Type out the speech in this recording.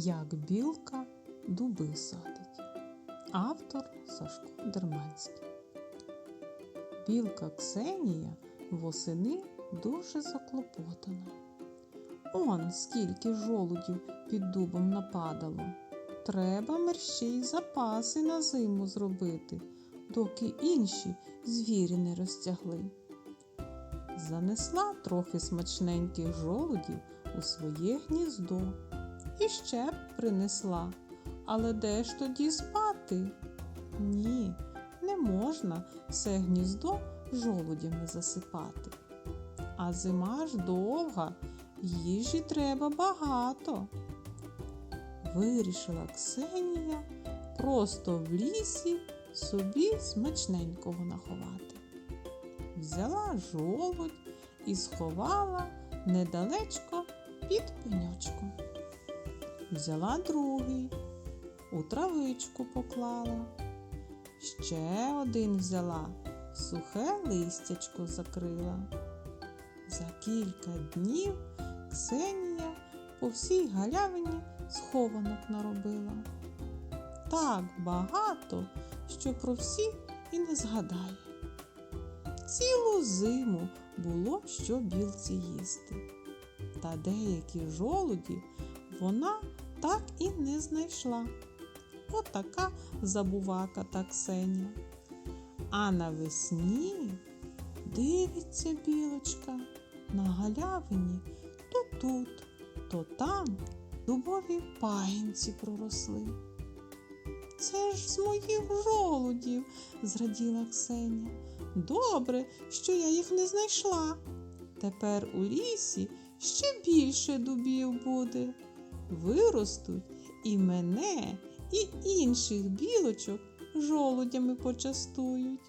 Як білка дуби садить. Автор Сашко Дерманський. Білка Ксенія восени дуже заклопотана. Он скільки жолудів під дубом нападало. Треба мерщій запаси на зиму зробити, доки інші звірі не розтягли. Занесла трохи смачненьких жолудів у своє гніздо і ще б принесла. Але де ж тоді спати? Ні, не можна все гніздо жолудями засипати. А зима ж довга, їжі треба багато. Вирішила Ксенія просто в лісі собі смачненького наховати. Взяла жолудь і сховала недалечко під пеньочком. Взяла другий, у травичку поклала. Ще один взяла, сухе листячко закрила. За кілька днів Ксенія по всій галявині схованок наробила. Так багато, що про всі і не згадає. Цілу зиму було що білці їсти, та деякі жолуді вона так і не знайшла. Отака забувака та Ксенія. А навесні дивиться білочка на галявині то тут, то там дубові пагінці проросли. Це ж з моїх жолудів, зраділа Ксеня. Добре, що я їх не знайшла. Тепер у лісі ще більше дубів буде. Виростуть і мене, і інших білочок жолудями почастують.